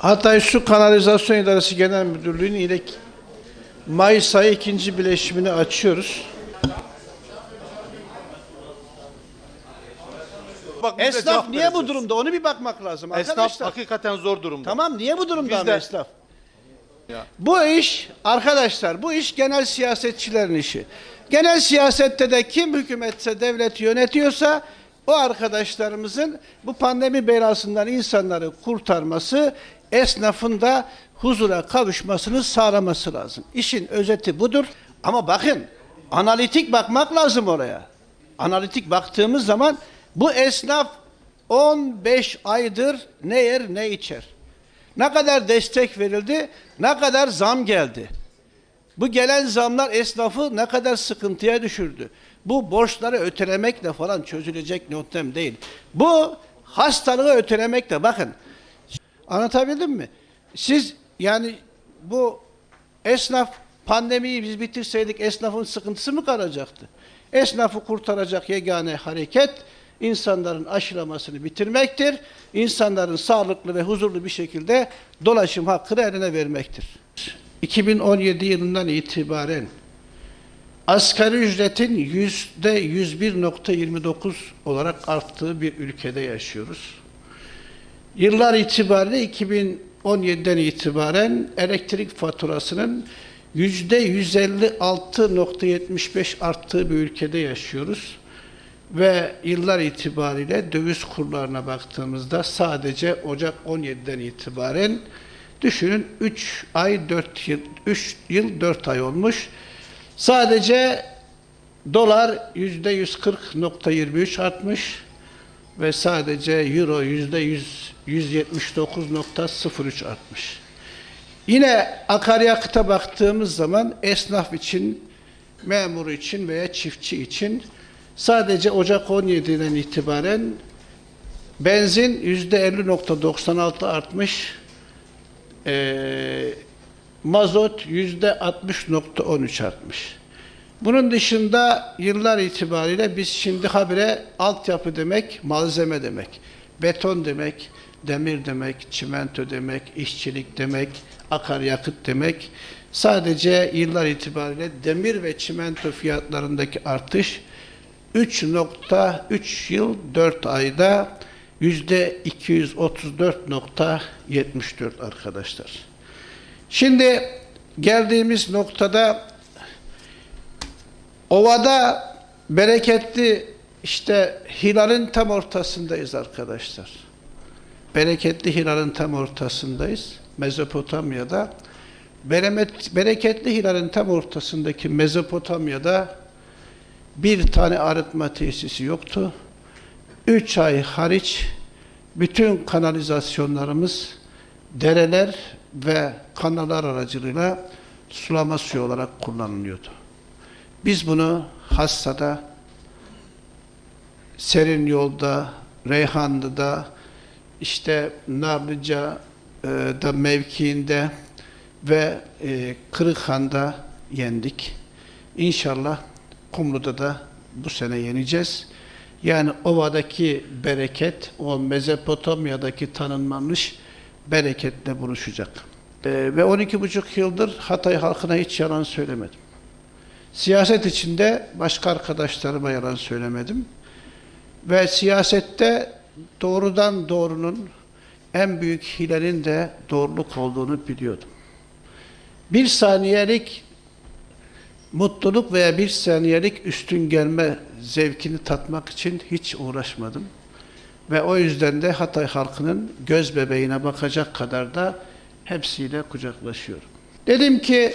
Hatay Su Kanalizasyon İdaresi Genel Müdürlüğü'nün ile Mayıs ayı ikinci bileşimini açıyoruz. Bak, Esnaf cevap niye bu vereceğiz. durumda? Onu bir bakmak lazım Esnaf arkadaşlar. hakikaten zor durumda. Tamam niye bu durumda Biz ama de- esnaf? Ya. Bu iş arkadaşlar bu iş genel siyasetçilerin işi. Genel siyasette de kim hükümetse devlet yönetiyorsa o arkadaşlarımızın bu pandemi belasından insanları kurtarması, esnafın da huzura kavuşmasını sağlaması lazım. İşin özeti budur. Ama bakın analitik bakmak lazım oraya. Analitik baktığımız zaman bu esnaf 15 aydır ne yer ne içer. Ne kadar destek verildi, ne kadar zam geldi. Bu gelen zamlar esnafı ne kadar sıkıntıya düşürdü. Bu borçları ötelemekle falan çözülecek yöntem değil. Bu hastalığı ötelemekle bakın. Anlatabildim mi? Siz yani bu esnaf pandemiyi biz bitirseydik esnafın sıkıntısı mı kalacaktı? Esnafı kurtaracak yegane hareket insanların aşılamasını bitirmektir. İnsanların sağlıklı ve huzurlu bir şekilde dolaşım hakkını eline vermektir. 2017 yılından itibaren asgari ücretin yüzde 101.29 olarak arttığı bir ülkede yaşıyoruz. Yıllar itibariyle 2017'den itibaren elektrik faturasının yüzde 156.75 arttığı bir ülkede yaşıyoruz. Ve yıllar itibariyle döviz kurlarına baktığımızda sadece Ocak 17'den itibaren düşünün 3 ay 4 yıl 3 yıl 4 ay olmuş. Sadece dolar yüzde 140.23 artmış ve sadece euro yüzde 100 179.03 artmış. Yine akaryakıta baktığımız zaman esnaf için, memur için veya çiftçi için sadece Ocak 17'den itibaren benzin yüzde 50.96 artmış, eee, mazot yüzde 60.13 artmış. Bunun dışında yıllar itibariyle biz şimdi habire altyapı demek, malzeme demek, beton demek, demir demek, çimento demek, işçilik demek, akaryakıt demek. Sadece yıllar itibariyle demir ve çimento fiyatlarındaki artış 3.3 yıl 4 ayda yüzde 234.74 arkadaşlar. Şimdi geldiğimiz noktada Ovada bereketli işte hilalin tam ortasındayız arkadaşlar. Bereketli hilalin tam ortasındayız. Mezopotamya'da. Bereketli hilalin tam ortasındaki Mezopotamya'da bir tane arıtma tesisi yoktu. Üç ay hariç bütün kanalizasyonlarımız dereler ve kanallar aracılığıyla sulama suyu olarak kullanılıyordu. Biz bunu Hassa'da, Serin Yolda, Reyhanlı'da, işte Narlıca e, da mevkiinde ve e, Kırıkhan'da yendik. İnşallah Kumlu'da da bu sene yeneceğiz. Yani ovadaki bereket, o Mezopotamya'daki tanınmamış bereketle buluşacak. E, ve 12,5 yıldır Hatay halkına hiç yalan söylemedim. Siyaset içinde başka arkadaşlarıma yalan söylemedim. Ve siyasette doğrudan doğrunun en büyük hilenin de doğruluk olduğunu biliyordum. Bir saniyelik mutluluk veya bir saniyelik üstün gelme zevkini tatmak için hiç uğraşmadım. Ve o yüzden de Hatay halkının göz bebeğine bakacak kadar da hepsiyle kucaklaşıyorum. Dedim ki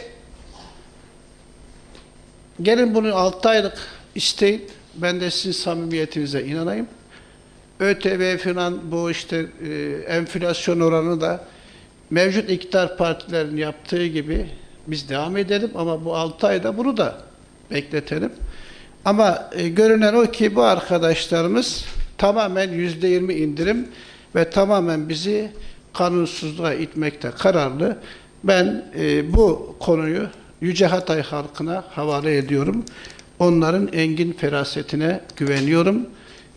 Gelin bunu 6 aylık isteyin. Ben de sizin samimiyetinize inanayım. ÖTV falan bu işte e, enflasyon oranı da mevcut iktidar partilerinin yaptığı gibi biz devam edelim ama bu 6 ayda bunu da bekletelim. Ama e, görünen o ki bu arkadaşlarımız tamamen yüzde yirmi indirim ve tamamen bizi kanunsuzluğa itmekte kararlı. Ben e, bu konuyu Yüce Hatay halkına havale ediyorum. Onların engin ferasetine güveniyorum.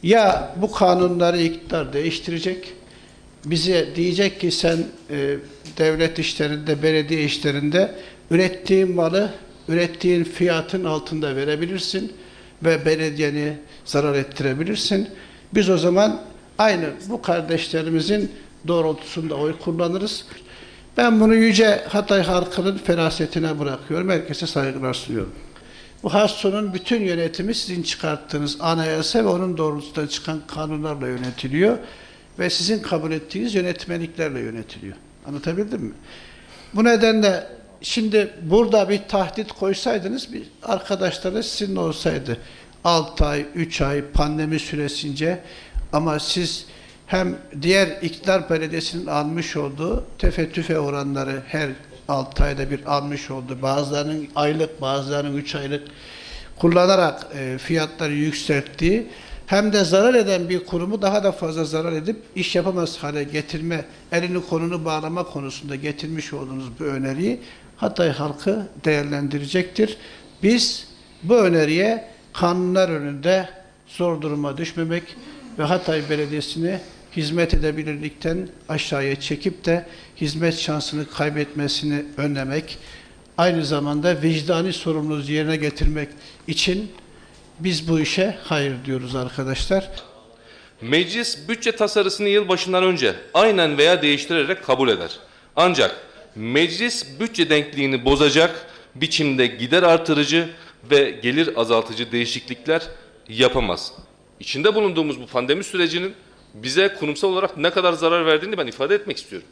Ya bu kanunları iktidar değiştirecek bize diyecek ki sen e, devlet işlerinde, belediye işlerinde ürettiğin malı ürettiğin fiyatın altında verebilirsin ve belediyeni zarar ettirebilirsin. Biz o zaman aynı bu kardeşlerimizin doğrultusunda oy kullanırız. Ben bunu yüce Hatay halkının ferasetine bırakıyorum. Herkese saygılar sunuyorum. Bu hastonun bütün yönetimi sizin çıkarttığınız anayasa ve onun doğrultusunda çıkan kanunlarla yönetiliyor ve sizin kabul ettiğiniz yönetmeliklerle yönetiliyor. Anlatabildim mi? Bu nedenle şimdi burada bir tahdit koysaydınız bir arkadaşlarınız sizin olsaydı 6 ay, 3 ay pandemi süresince ama siz hem diğer iktidar belediyesinin almış olduğu tefe tüfe oranları her 6 ayda bir almış oldu. Bazılarının aylık, bazılarının 3 aylık kullanarak e, fiyatları yükselttiği hem de zarar eden bir kurumu daha da fazla zarar edip iş yapamaz hale getirme, elini konunu bağlama konusunda getirmiş olduğunuz bu öneriyi Hatay halkı değerlendirecektir. Biz bu öneriye kanunlar önünde zor duruma düşmemek ve Hatay Belediyesi'ni hizmet edebilirlikten aşağıya çekip de hizmet şansını kaybetmesini önlemek, aynı zamanda vicdani sorumluluğu yerine getirmek için biz bu işe hayır diyoruz arkadaşlar. Meclis bütçe tasarısını yılbaşından önce aynen veya değiştirerek kabul eder. Ancak meclis bütçe denkliğini bozacak biçimde gider artırıcı ve gelir azaltıcı değişiklikler yapamaz. İçinde bulunduğumuz bu pandemi sürecinin bize kurumsal olarak ne kadar zarar verdiğini ben ifade etmek istiyorum.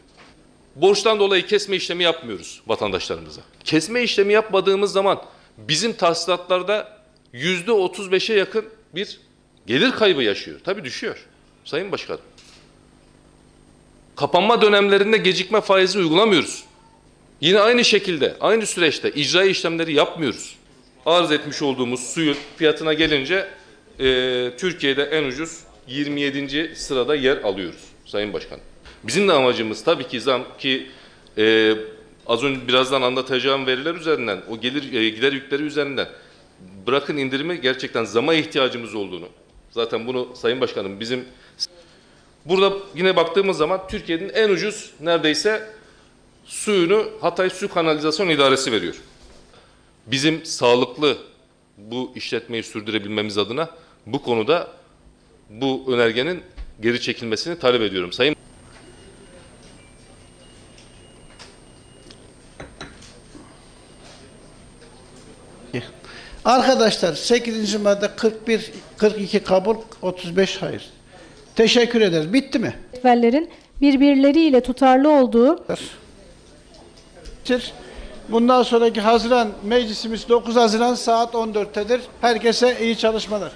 Borçtan dolayı kesme işlemi yapmıyoruz vatandaşlarımıza. Kesme işlemi yapmadığımız zaman bizim tahsilatlarda yüzde 35'e yakın bir gelir kaybı yaşıyor. Tabii düşüyor. Sayın Başkanım. Kapanma dönemlerinde gecikme faizi uygulamıyoruz. Yine aynı şekilde, aynı süreçte icra işlemleri yapmıyoruz. Arz etmiş olduğumuz suyun fiyatına gelince e, Türkiye'de en ucuz 27. sırada yer alıyoruz Sayın Başkanım. Bizim de amacımız tabii ki zam ki e, az önce birazdan anlatacağım veriler üzerinden, o gelir e, gider yükleri üzerinden bırakın indirimi gerçekten zama ihtiyacımız olduğunu. Zaten bunu Sayın Başkanım bizim burada yine baktığımız zaman Türkiye'nin en ucuz neredeyse suyunu Hatay Su Kanalizasyon İdaresi veriyor. Bizim sağlıklı bu işletmeyi sürdürebilmemiz adına bu konuda bu önergenin geri çekilmesini talep ediyorum. Sayın Arkadaşlar 8. madde 41, 42 kabul, 35 hayır. Teşekkür ederiz. Bitti mi? cetvellerin birbirleriyle tutarlı olduğu Bitir. Bundan sonraki Haziran meclisimiz 9 Haziran saat 14'tedir. Herkese iyi çalışmalar.